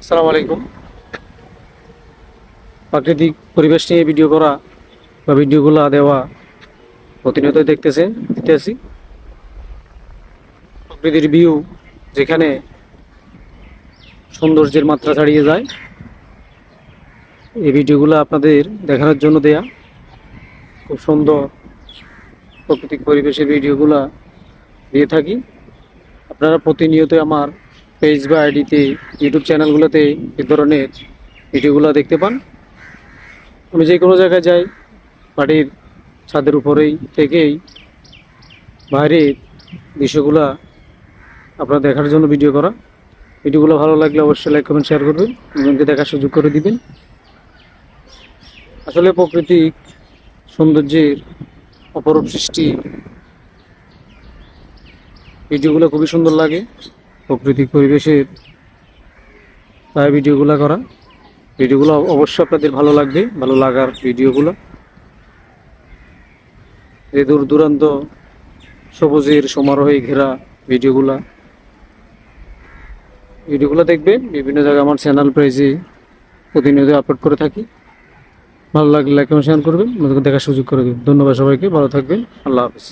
আসসালামু আলাইকুম। প্রাকৃতিক পরিবেশ নিয়ে ভিডিও করা বা ভিডিওগুলো দেওয়া প্রতিনিয়ত দেখতেছে দিতেছি প্রকৃতির ভিউ যেখানে সৌন্দর্যের মাত্রা ছাড়িয়ে যায়, এই ভিডিওগুলো আপনাদের দেখানোর জন্য দেয়া। খুব সুন্দর প্রাকৃতিক পরিবেশের ভিডিওগুলো দিয়ে থাকি। আপনারা প্রতিনিয়ত আমার পেজ বা আইডিতে ইউটিউব চ্যানেলগুলোতে এ ধরনের ভিডিওগুলো দেখতে পান। আমি যে কোনো জায়গায় যাই, বাড়ির ছাদের উপরেই থেকেই বাইরের দৃশ্যগুলা আপনারা দেখার জন্য ভিডিও করা। ভিডিওগুলো ভালো লাগলে অবশ্যই লাইক, কমেন্ট, শেয়ার করবেন। একজনকে দেখার সুযোগ করে দিবেন। আসলে প্রাকৃতিক সৌন্দর্যের অপরূপ সৃষ্টি। ভিডিওগুলো খুবই সুন্দর লাগে। প্রাকৃতিক পরিবেশের তাই ভিডিওগুলো করা। ভিডিওগুলো অবশ্যই আপনাদের ভালো লাগবে, ভালো লাগার ভিডিওগুলো। যে দূর দূরান্ত সবুজের সমারোহে ঘেরা ভিডিওগুলা। ভিডিওগুলো দেখবেন, বিভিন্ন জায়গায় আমার চ্যানেল পেজে প্রতিনিয়ত আপলোড করে থাকি। ভালো লাগলে লাইক এবং শেয়ার করবেন দেখার সুযোগ করে দেবেন। ধন্যবাদ সবাইকে, ভালো থাকবেন, আল্লাহ হাফিজ।